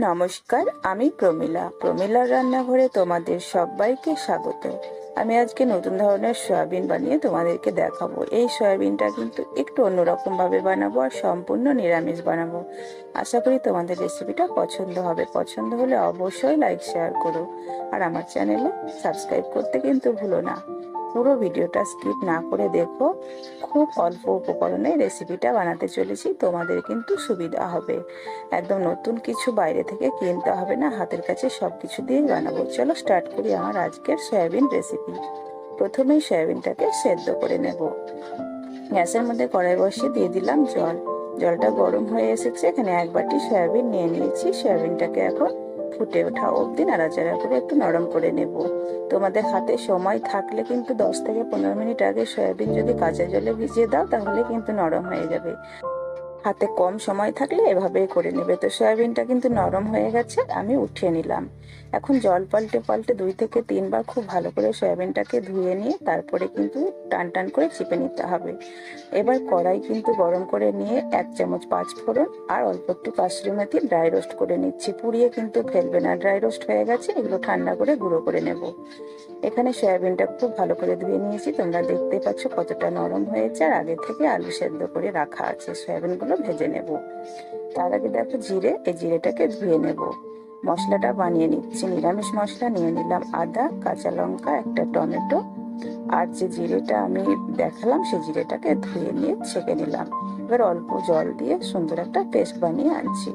নমস্কার, আমি প্রমিলা। প্রমিলার রান্নাঘরে তোমাদের সবাইকে স্বাগত। আমি আজকে নতুন ধরনের সয়াবিন বানিয়ে তোমাদেরকে দেখাবো। এই সয়াবিনটা কিন্তু একটু অন্যরকম ভাবে বানাবো আর সম্পূর্ণ নিরামিষ বানাবো। আশা করি তোমাদের রেসিপিটা পছন্দ হবে। পছন্দ হলে অবশ্যই লাইক, শেয়ার করো। আর আমার চ্যানেলে সাবস্ক্রাইব করতে কিন্তু ভুলো না। পুরো ভিডিওটা স্কিপ না করে দেখো। খুব অল্প উপকরণে রেসিপিটা বানাতে চলেছি, তোমাদের কিন্তু সুবিধা হবে। একদম নতুন কিছু বাইরে থেকে কিনতে হবে না, হাতের কাছে সব কিছু দিয়েই বানাবো। চলো স্টার্ট করি আমার আজকের সয়াবিন রেসিপি প্রথমেই সয়াবিনটাকে সেদ্ধ করে নেব। গ্যাসের মধ্যে কড়াই বসিয়ে দিয়ে দিলাম জল। জলটা গরম হয়ে এসেছে, এখানে এক বাটি সয়াবিন নিয়ে নিয়েছি। সয়াবিনটাকে এখন ফুটে ওঠা অবধি নাড়াচাড়া করে একটু নরম করে নেব। তোমাদের হাতে সময় থাকলে কিন্তু দশ থেকে পনেরো মিনিট আগে সয়াবিন যদি কাঁচা জলে ভিজিয়ে দাও, তাহলে কিন্তু নরম হয়ে যাবে। হাতে কম সময় থাকলে এভাবেই করে নেবে। তো সয়াবিনটা কিন্তু নরম হয়ে গেছে, আমি উঠিয়ে নিলাম। এখন জল পাল্টে পাল্টে দুই থেকে তিনবার খুব ভালো করে সয়াবিনটাকে ধুয়ে নিয়ে তারপরে কিন্তু টান টান করে চিপে নিতে হবে। এবার কড়াই কিন্তু গরম করে নিয়ে এক চামচ পাঁচ ফোড়ন আর অল্প একটু কাশরি মেথি ড্রাই রোস্ট করে নিচ্ছি। পুড়িয়ে কিন্তু ফেলবে না, ড্রাই রোস্ট হয়ে গেছে, এগুলো ঠান্ডা করে গুঁড়ো করে নেব। এখানে সয়াবিনটা খুব ভালো করে ধুয়ে নিয়েছি, তোমরা দেখতে পাচ্ছ কতটা নরম হয়েছে আর আগে থেকে আলু সেদ্ধ করে রাখা আছে সয়াবিনগুলো। ভেজে নেব। তার আগে দেখো জিরে, এই জিরেটাকে ধুয়ে নেব। মশলাটা বানিয়ে নিচ্ছি। নিরামিষ মশলা নিয়ে নিলাম আদা, কাঁচা লঙ্কা, একটা টমেটো। আর যে জিরেটা আমি দেখালাম, সেই জিরেটাকে ধুয়ে নিয়ে ছেঁকে নিলাম। এবার অল্প জল দিয়ে সুন্দর একটা পেস্ট বানিয়ে আনছি।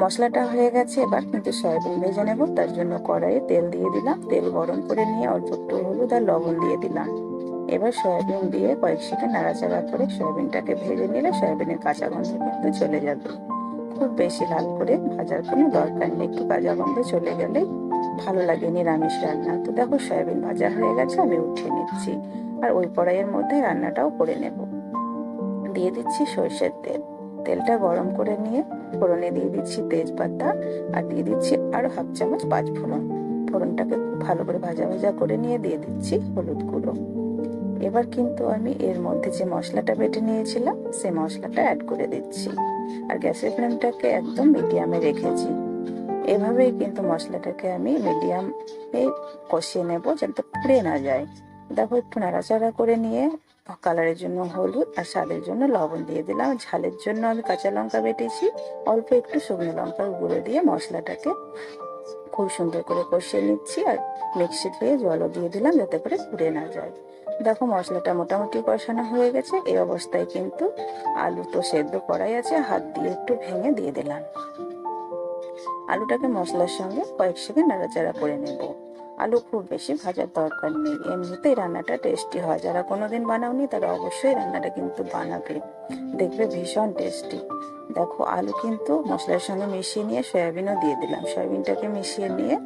মশলাটা হয়ে গেছে, এবার কিন্তু সয়াবিন ভেজে নেব। তার জন্য কড়াইয়ে তেল দিয়ে দিলাম। তেল গরম করে নিয়ে অল্প একটু হলুদ আর লবণ দিয়ে দিলাম। এবার সয়াবিন দিয়ে কয়েক সেকেন্ড নাড়াচাড়া করে সয়াবিনটাকে ভেজে নিলে সয়াবিনের কাঁচা গন্ধ কিন্তু চলে যাবে। খুব বেশি লাল করে ভাজার কোনো দরকার নেই। একটু কাঁচা গন্ধ চলে গেলে ভালো লাগে নিরামিষ রান্না। তো দেখো সয়াবিন ভাজা হয়ে গেছে, আমি উঠিয়ে নিচ্ছি। আর ওই কড়াইয়ের মধ্যে রান্নাটাও করে নেব। দিয়ে দিচ্ছি সর্ষের তেল। তেলটা গরম করে নিয়ে ফোড়নে দিয়ে দিচ্ছি তেজপাতা আর দিয়ে দিচ্ছি আরও হাফ চামচ পাঁচ ফোড়ন। ফোড়নটাকে ভালো করে ভাজা ভাজা করে নিয়ে দিয়ে দিচ্ছি হলুদ গুঁড়ো। এবার কিন্তু আমি এর মধ্যে যে মশলাটা বেটে নিয়েছিলাম, সেই মশলাটা অ্যাড করে দিচ্ছি। আর গ্যাসের ফ্লেমটাকে একদম মিডিয়ামে রেখেছি। এভাবেই কিন্তু মশলাটাকে আমি মিডিয়ামে কষিয়ে নেব যাতে পুড়ে না যায়। দেখো, একটু নাড়াচাড়া করে নিয়ে কালারের জন্য হলুদ আর স্বাদের জন্য লবণ দিয়ে দিলাম। ঝালের জন্য আমি কাঁচা লঙ্কা বেটেছি। অল্প একটু শুকনো লঙ্কার গুঁড়ো দিয়ে মশলাটাকে খুব সুন্দর করে কষিয়ে নিচ্ছি। আর মিক্সি ধুয়ে জলও দিয়ে দিলাম যাতে করে পুড়ে না যায়। দেখো মশলাটা মোটামুটি কষানো হয়ে গেছে, এই অবস্থায় কিন্তু আলু তো সেদ্ধ করাই আছে, হাত দিয়ে একটু ভেঙে দিয়ে দিলাম। আলুটাকে মশলার সঙ্গে কয়েক সেকেন্ড নাড়াচাড়া করে নেব। আলু খুব বেশি ভাজার দরকার নেই, এমনিতেই রান্নাটা টেস্টি হয়। যারা কোনোদিন বানাওনি তারা অবশ্যই রান্নাটা কিন্তু বানাবে, দেখবে ভীষণ টেস্টি। দেখো, আলু কিন্তু মশলার সঙ্গে মিশিয়ে নিয়ে সয়াবিনও দিয়ে দিলাম। সয়াবিনটাকে মিশিয়ে নিয়ে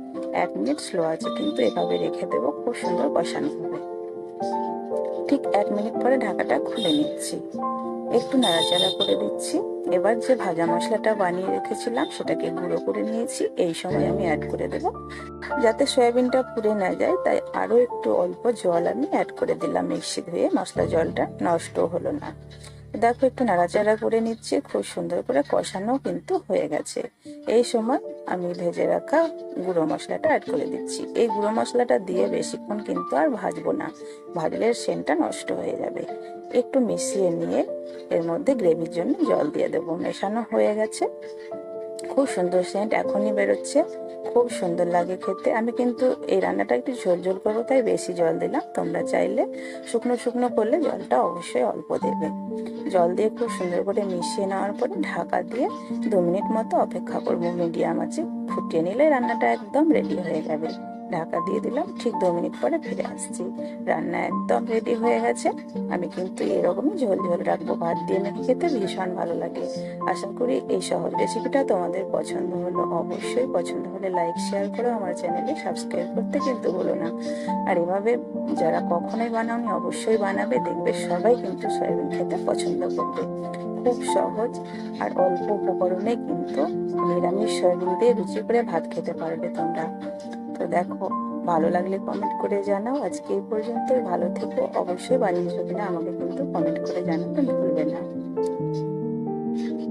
এক মিনিট স্লো আছে কিন্তু এভাবে রেখে দেবো, খুব সুন্দর কষানো হবে। ঠিক এক মিনিট পরে ঢাকাটা খুলে নিচ্ছি। একটু নাড়াচাড়া করে দিচ্ছি। এবার যে ভাজা মশলাটা বানিয়ে রেখেছিলাম, সেটাকে গুঁড়ো করে নিয়েছি। এই সময় আমি অ্যাড করে দেব। যাতে সয়াবিনটা পুড়ে না যায়, তাই আরও একটু অল্প জল আমি অ্যাড করে দিলাম মিক্সি ধুয়ে। মশলা জলটা নষ্ট হলো না। দেখো, একটু নাড়াচাড়া করে নিচ্ছি। খুব সুন্দর করে কষানো কিন্তু হয়ে গেছে। এই সময় আমি ভেজে রাখা গুঁড়ো মশলাটা অ্যাড করে দিচ্ছি। এই গুঁড়ো মশলাটা দিয়ে বেশিক্ষণ কিন্তু আর ভাজবো না। ভাজলে সেন্টটা নষ্ট হয়ে যাবে। একটু মিশিয়ে নিয়ে এর মধ্যে গ্রেভির জন্য জল দিয়ে দেবো। মেশানো হয়ে গেছে। খুব সুন্দর সেন্ট এখনই বেরোচ্ছে। খুব সুন্দর লাগে খেতে। আমি কিন্তু এই রান্নাটা একটু ঝোল ঝোল করব, তাই বেশি জল দিলাম। তোমরা চাইলে শুকনো শুকনো করলে জলটা অবশ্যই অল্প দেবে। জল দিয়ে খুব সুন্দর করে মিশিয়ে নেওয়ার পরে ঢাকা দিয়ে দু মিনিট মতো অপেক্ষা করব। মিডিয়াম আছে ফুটিয়ে নিলে রান্নাটা একদম রেডি হয়ে যাবে। ঢাকা দিয়ে দিলাম। ঠিক দু মিনিট পরে ফিরে আসছি। রান্না একদম রেডি হয়ে গেছে। আমি কিন্তু এরকমই ঝোল ঝোল রাখব। ভাত দিয়ে নাকি খেতে ভীষণ ভালো লাগে। আশা করি এই সহজ রেসিপিটা তোমাদের পছন্দ হলো। অবশ্যই পছন্দ হলে লাইক শেয়ার করো। আমার চ্যানেলে সাবস্ক্রাইব করতে কিন্তু বলো না। আর এভাবে যারা কখনোই বানাওনি, অবশ্যই বানাবে। দেখবে সবাই কিন্তু সয়াবিন খেতে পছন্দ করবে। খুব সহজ আর অল্প উপকরণে কিন্তু নিরামিষ সয়াবিন দিয়ে রুচি করে ভাত খেতে পারবে তোমরা। তো দেখো, ভালো লাগলে কমেন্ট করে জানাও। আজকে এই পর্যন্তই। ভালো থেকো। অবশ্যই বানিয়েছো কিনা আমাকে কিন্তু কমেন্ট করে জানাতে ভুলবে না।